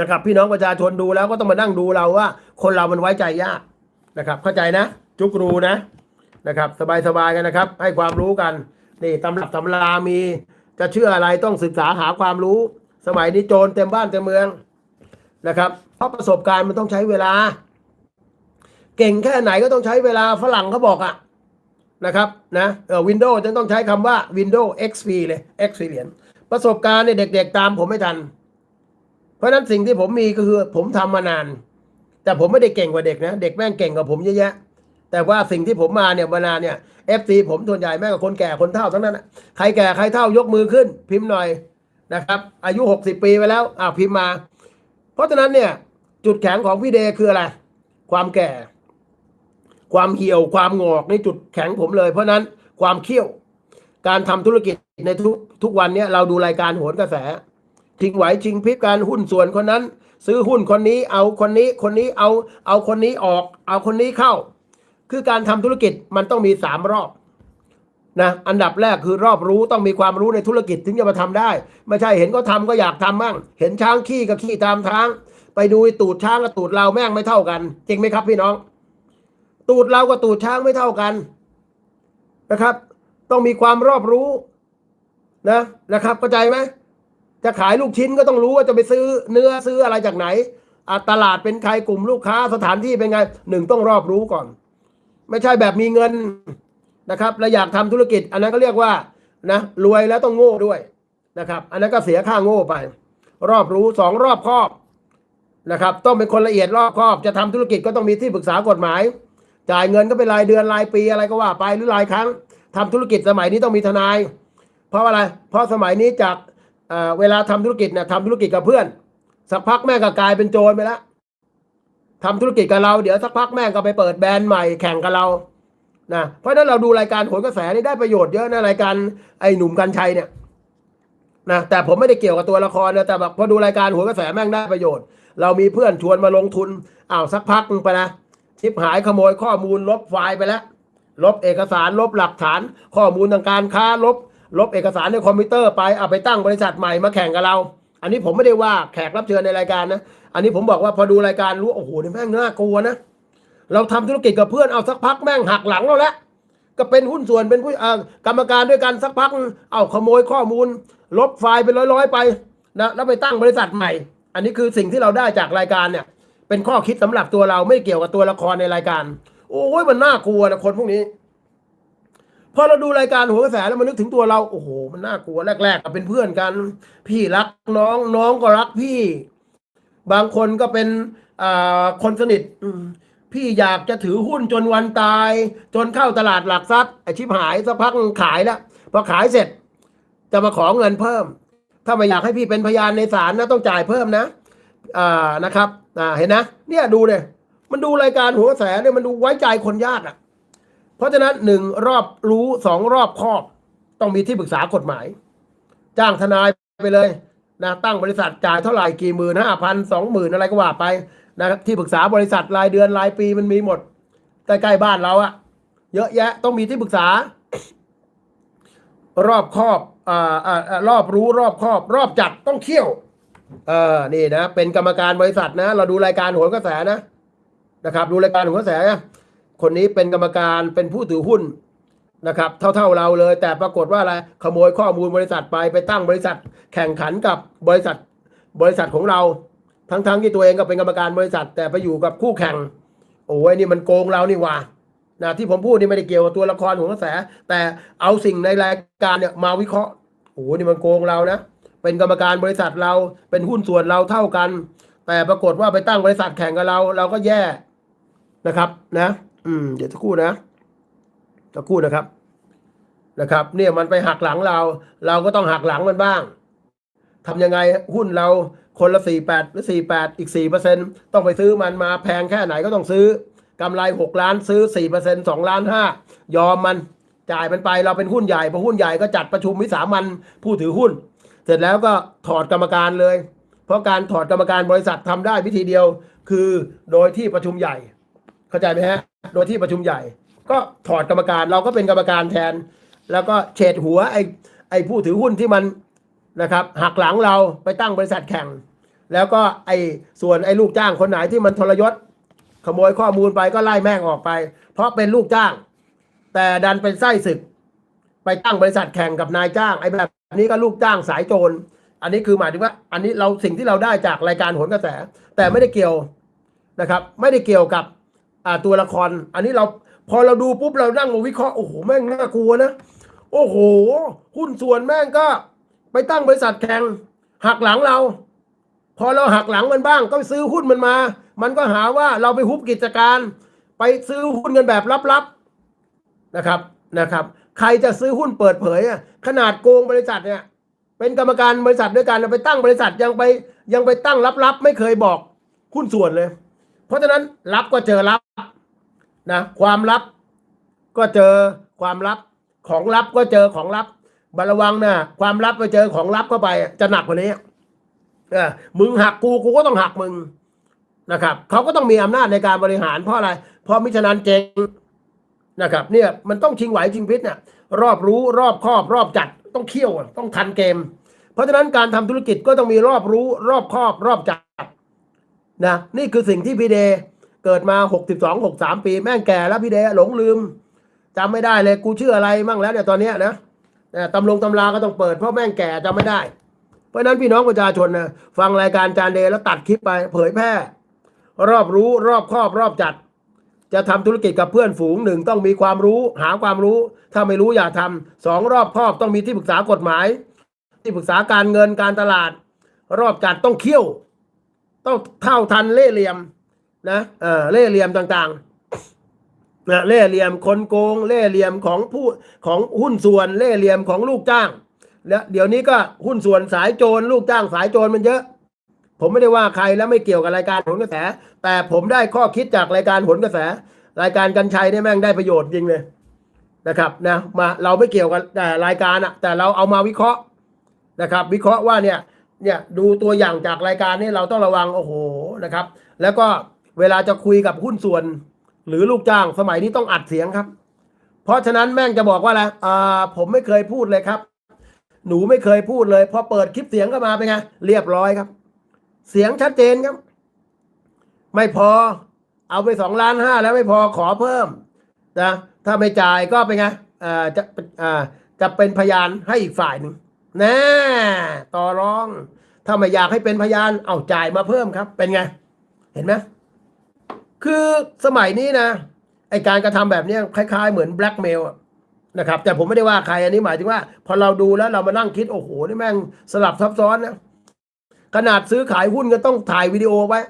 นะครับ พี่น้องประชาชนดูแล้วก็ต้องมานั่งดูเราว่า คนเรามันไว้ใจยากนะครับ เข้าใจนะ จุกรูนะนะครับ สบายๆกันนะครับ ให้ความรู้กันนี่ตำรับตำรามีจะเชื่ออะไรต้องศึกษาหาความรู้ สมัยนี้โจรเต็มบ้านเต็มเมืองนะครับ เพราะประสบการณ์มันต้องใช้เวลา เก่งแค่ไหนก็ต้องใช้เวลาฝรั่งเขาบอกอะนะครับนะเออวินโดว์จะต้องใช้คำว่า Windows XP เลย Experience ประสบการณ์เนี่ยเด็กๆตามผมไม่ทัน ราะฉะนั้นสิ่งที่ผมมีก็คือผมทำมานาน แต่ผมไม่ได้เก่งกว่าเด็กนะ เด็กแม่งเก่งกว่าผมเยอะแยะ แต่ว่าสิ่งที่ผมมาเนี่ยมานานเนี่ย FC ผมส่วนใหญ่แม่งกับคนแก่คนเฒ่าทั้งนั้นนะใครแก่ใครเฒ่ายกมือขึ้น พิมพ์หน่อยนะครับ อายุ 60 ปีไปแล้วอ่าพิมพ์มา เพราะฉะนั้นเนี่ย จุดแข็งของพี่เดคืออะไร ความแก่ ความเหี่ยวความงอกนี่จุดแข็งผมเลย เพราะนั้นความเขี้ยว การทำธุรกิจในทุกทุกวันเนี้ยเราดูรายการโหนกระแส ทิ้งไหวชิงพริบการหุ้นส่วนคนนั้น ซื้อหุ้นคนนี้เอาคนนี้คนนี้เอาเอาคนนี้ออก เอาคนนี้เข้า คือการทำธุรกิจมันต้องมีสามรอบนะอันดับแรกคือรอบรู้ต้องมีความรู้ในธุรกิจถึงจะมาทำได้ ไม่ใช่เห็นก็ทำก็อยากทำบ้างเห็นช้างขี้ก็ขี้ตามทาง ไปดูตูดช้างกับตูดเราแม่งไม่เท่ากัน จริงไหมครับพี่น้อง ตูดเรากับตูดช้างไม่เท่ากันนะครับ ต้องมีความรอบรู้นะนะครับเข้าใจไหม จะขายลูกชิ้นก็ต้องรู้ว่าจะไปซื้อเนื้อซื้ออะไรจากไหนตลาดเป็นใครกลุ่มลูกค้าสถานที่เป็นไงหนึ่งต้องรอบรู้ก่อน ไม่ใช่แบบมีเงินนะครับแล้วอยากทำธุรกิจ อันนั้นก็เรียกว่านะรวยแล้วต้องโง่ด้วยนะครับ อันนั้นก็เสียค่าโง่ไป รอบรู้สองรอบครอบนะครับ ต้องเป็นคนละเอียดรอบครอบ จะทำธุรกิจก็ต้องมีที่ปรึกษากฎหมาย จ่ายเงินก็เป็นรายเดือนรายปีอะไรก็ว่าไปหรือรายครั้งทำธุรกิจสมัยนี้ต้องมีทนาย เพราะอะไร เพราะสมัยนี้จาก เเวลาทำธุรกิจเนี่ยทำธุรกิจกับเพื่อน สักพักแม่งก็กลายเป็นโจรไปแล้วทำธุรกิจกับเราเดี๋ยวสักพักแม่งก็ไปเปิดแบรนด์ใหม่แข่งกับเรานะเพราะฉะนั้นเราดูรายการโหนกระแสนี่ได้ประโยชน์เยอะนะรายการไอ้หนุ่มกัญชัยเนี่ยนะแต่ผมไม่ได้เกี่ยวกับตัวละครนะแต่แบบพอดูรายการโหนกระแสแม่งได้ประโยชน์ เรามีเพื่อนชวนมาลงทุนอ้าวสักพักไปนะชิบหายขโมยข้อมูลลบไฟล์ไปแล้ว ลบเอกสารลบหลักฐาน ข้อมูลทางการค้าลบ ลบเอกสารในคอมพิวเตอร์ไปเอาไปตั้งบริษัทใหม่มาแข่งกับเรา อันนี้ผมไม่ได้ว่าแขกรับเชิญในรายการนะ อันนี้ผมบอกว่าพอดูรายการรู้โอ้โหนี่แม่งน่ากลัวนะ เราทำธุรกิจกับเพื่อนเอาสักพักแม่งหักหลังเราแล้วก็เป็นหุ้นส่วนเป็นผู้กรรมการด้วยกันสักพัก เอาขโมยข้อมูล ลบไฟล์เป็นร้อยๆไปนะแล้วไปตั้งบริษัทใหม่ อันนี้คือสิ่งที่เราได้จากรายการเนี่ยเป็นข้อคิดสำหรับตัวเราไม่เกี่ยวกับตัวละครในรายการ โอ้ยมันน่ากลัวนะคนพวกนี้ พอเราดูรายการหัวกระแสแล้วมันนึกถึงตัวเราโอ้โห มันน่ากลัวแรกๆก็เป็นเพื่อนกัน พี่รักน้องน้องก็รักพี่ บางคนก็เป็นอคนสนิทพี่อยากจะถือหุ้นจนวันตาย จนเข้าตลาดหลักทรัพย์ไอชิบหายสักพักขายแล้วพอขายเสร็จ จะมาขอเงินเพิ่ม ถ้าไม่อยากให้พี่เป็นพยานในศาลนะต้องจ่ายเพิ่มนะอ่านะครับอ่าเห็นนะ เนี่ยดูเลยมันดูรายการหัวกระแสเนี่ยมันดูไว้ใจคนยากอะ เพราะฉะนั้นหนึ่งรอบรู้สองรอบครอบ ต้องมีที่ปรึกษากฎหมาย จ้างทนายไปเลยนะตั้งบริษัทจ่ายเท่าไหร่กี่หมื่นห้าพันสองหมื่นอะไรก็ว่าไปนะครับที่ปรึกษาบริษัทรายเดือนรายปีมันมีหมดใกล้ๆบ้านเราอะเยอะแยะต้องมีที่ปรึกษา รอบครอบอ่าอ่ารอบรู้รอบครอบ รอบจัดต้องเที่ยวเออนี่นะ เป็นกรรมการบริษัทนะ เราดูรายการโหนกระแสนะนะครับ ดูรายการโหนกระแสนะ คนนี้เป็นกรรมการเป็นผู้ถือหุ้นนะครับ เท่าๆเราเลย แต่ปรากฏว่าอะไรขโมยข้อมูลบริษัทไปไปตั้งบริษัทแข่งขันกับบริษัทบริษัทของเรา ทั้งๆที่ตัวเองก็เป็นกรรมการบริษัท แต่ไปอยู่กับคู่แข่ง โอ้ยนี่มันโกงเรานี่หว่านะที่ผมพูดนี่ไม่ได้เกี่ยวกับตัวละครของกระแส แต่เอาสิ่งในรายการเนี่ยมาวิเคราะห์โอ้ยนี่มันโกงเรานะเป็นกรรมการบริษัทเราเป็นหุ้นส่วนเราเท่ากัน แต่ปรากฏว่าไปตั้งบริษัทแข่งกับเรา เราก็แย่นะครับนะ อืมเดี๋ยวสักครู่นะสักครู่นะครับ นะครับ เนี่ยมันไปหักหลังเรา เราก็ต้องหักหลังมันบ้างทำยังไงหุ้นเราคนละสี่แปดหรือสี่แปดอีกสี่เปอร์เซ็นต้องไปซื้อมันมาแพงแค่ไหนก็ต้องซื้อกำไรหกล้านซื้อสี่เปอร์เซ็นสองล้านห้ายอมมันจ่ายมันไปเราเป็นหุ้นใหญ่พอหุ้นใหญ่ก็จัดประชุมวิสามันผู้ถือหุ้น เสร็จแล้วก็ถอดกรรมการเลย เพราะการถอดกรรมการบริษัททำได้วิธีเดียว คือโดยที่ประชุมใหญ่ เข้าใจไหมฮะ โดยที่ประชุมใหญ่ ก็ถอดกรรมการเราก็เป็นกรรมการแทน แล้วก็เฉดหัวไอ้ไอ้ผู้ถือหุ้นที่มันนะครับหักหลังเราไปตั้งบริษัทแข่ง แล้วก็ไอ้ส่วนไอ้ลูกจ้างคนไหนที่มันทรยศ ขโมยข้อมูลไปก็ไล่แม่งออกไป เพราะเป็นลูกจ้าง แต่ดันเป็นไส้ศึก ไปตั้งบริษัทแข่งกับนายจ้างไอ้แบบนี้ก็ลูกจ้างสายโจรอันนี้คือหมายถึงว่า อันนี้เราสิ่งที่เราได้จากรายการโหนกระแส แต่ไม่ได้เกี่ยวนะครับ ไม่ได้เกี่ยวกับ อ่าตัวละคร อันนี้เราพอเราดูปุ๊บเรานั่งมาวิเคราะห์โอ้โหแม่งน่ากลัวนะโอ้โห หุ้นส่วนแม่งก็ ไปตั้งบริษัทแข่งหักหลังเรา พอเราหักหลังมันบ้าง ก็ไปซื้อหุ้นมันมา มันก็หาว่าเราไปฮุบกิจการ ไปซื้อหุ้นกันแบบลับๆนะครับนะครับ ใครจะซื้อหุ้นเปิดเผยอะขนาดโกงบริษัทเนี่ย เป็นกรรมการบริษัทด้วยกันไปตั้งบริษัทยังไปยังไปตั้งลับๆ ไม่เคยบอกหุ้นส่วนเลย เพราะฉะนั้นรับก็เจอรับนะความลับก็เจอความลับของลับก็เจอของลับบาระวังนะความลับไปเจอของลับเข้าไป จะหนักกว่านี้เออมึงหักกูกูก็ต้องหักมึงนะครับเขาก็ต้องมีอำนาจในการบริหารเพราะอะไร เพราะมิฉะนั้นเจ๊งนะครับ เนี่ยมันต้องชิงไหวชิงพริษเนี่ยรอบรู้รอบครอบ รอบจัดต้องเคี่ยวต้องทันเกม เพราะฉะนั้นการทำธุรกิจก็ต้องมีรอบรู้ รอบครอบ รอบจัด นะนี่คือสิ่งที่พี่เดย์เกิดมา62 63ปีแม่งแก่แล้วพี่เดย์หลงลืมจำไม่ได้เลยกูชื่ออะไรมั่งแล้วเนี่ยตอนเนี้ยนะนะตำลงตำราก็ต้องเปิดเพราะแม่งแก่จำไม่ได้ เพราะนั้นพี่น้องประชาชนนะฟังรายการจานเดย์แล้วตัดคลิปไปเผยแพร่ รอบรู้รอบครอบรอบจัด จะทำธุรกิจกับเพื่อนฝูงหนึ่งต้องมีความรู้ หาความรู้ ถ้าไม่รู้อย่าทำสองรอบครอบต้องมีที่ปรึกษากฎหมาย ที่ปรึกษาการเงินการตลาด รอบจัดต้องเขี้ยว ต้องเท่าทันเล่เหลี่ยมนะเออเล่เหลี่ยมต่างๆนะเล่เหลี่ยมคนโกง เล่เหลี่ยมของผู้ของหุ้นส่วน เล่เหลี่ยมของลูกจ้างและเดี๋ยวนี้ก็หุ้นส่วนสายโจรลูกจ้างสายโจรมันเยอะ ผมไม่ได้ว่าใครแล้วไม่เกี่ยวกับรายการผลกระแส แต่ผมได้ข้อคิดจากรายการผลกระแส รายการกันชัยเนี่ยแม่งได้ประโยชน์จริงเลยนะครับนะมาเราไม่เกี่ยวกับแต่รายการอะแต่เราเอามาวิเคราะห์นะครับ วิเคราะห์ว่าเนี่ย เนี่ยดูตัวอย่างจากรายการนี้เราต้องระวังโอ้โหนะครับ แล้วก็เวลาจะคุยกับหุ้นส่วน หรือลูกจ้างสมัยนี้ต้องอัดเสียงครับ เพราะฉะนั้นแม่งจะบอกว่าอะไรอ่าผมไม่เคยพูดเลยครับ หนูไม่เคยพูดเลยพอเปิดคลิปเสียงก็มาเป็นไงเรียบร้อยครับ เสียงชัดเจนครับ ไม่พอ เอาไปสองล้านห้าแล้วไม่พอขอเพิ่มนะถ้าไม่จ่ายก็เป็นไงอ่าจะอ่าจะเป็นพยานให้อีกฝ่ายหนึ่ง แน่ต่อรอง ถ้าไม่อยากให้เป็นพยาน เอาจ่ายมาเพิ่มครับ เป็นไง เห็นไหมคือสมัยนี้นะไอการกระทำแบบนี้คล้าย ๆ เหมือนแบล็กเมลนะครับ แต่ผมไม่ได้ว่าใครอันนี้หมายถึงว่า พอเราดูแล้วเรามานั่งคิดโอ้โหนี่แม่งสลับซับซ้อนนะขนาดซื้อขายหุ้นก็ต้องถ่ายวิดีโอไว้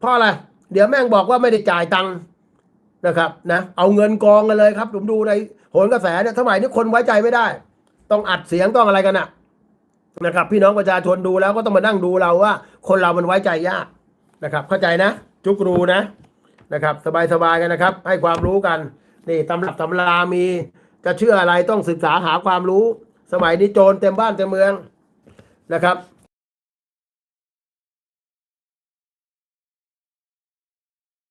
เพราะอะไรเดี๋ยวแม่งบอกว่าไม่ได้จ่ายตังค์นะครับนะเอาเงินกองกันเลยครับ ผมดูในโหนกระแสเนี่ยสมัยนี้คนไว้ใจไม่ได้ ต้องอัดเสียงต้องอะไรกันนะนะครับ พี่น้องประชาชนดูแล้วก็ต้องมานั่งดูเราว่า คนเรามันไว้ใจยากนะครับ เข้าใจนะ จุกรูนะนะครับ สบายๆกันนะครับ ให้ความรู้กันนี่ตำรับตำรามีจะเชื่ออะไรต้องศึกษาหาความรู้ สมัยนี้โจรเต็มบ้านเต็มเมืองนะครับ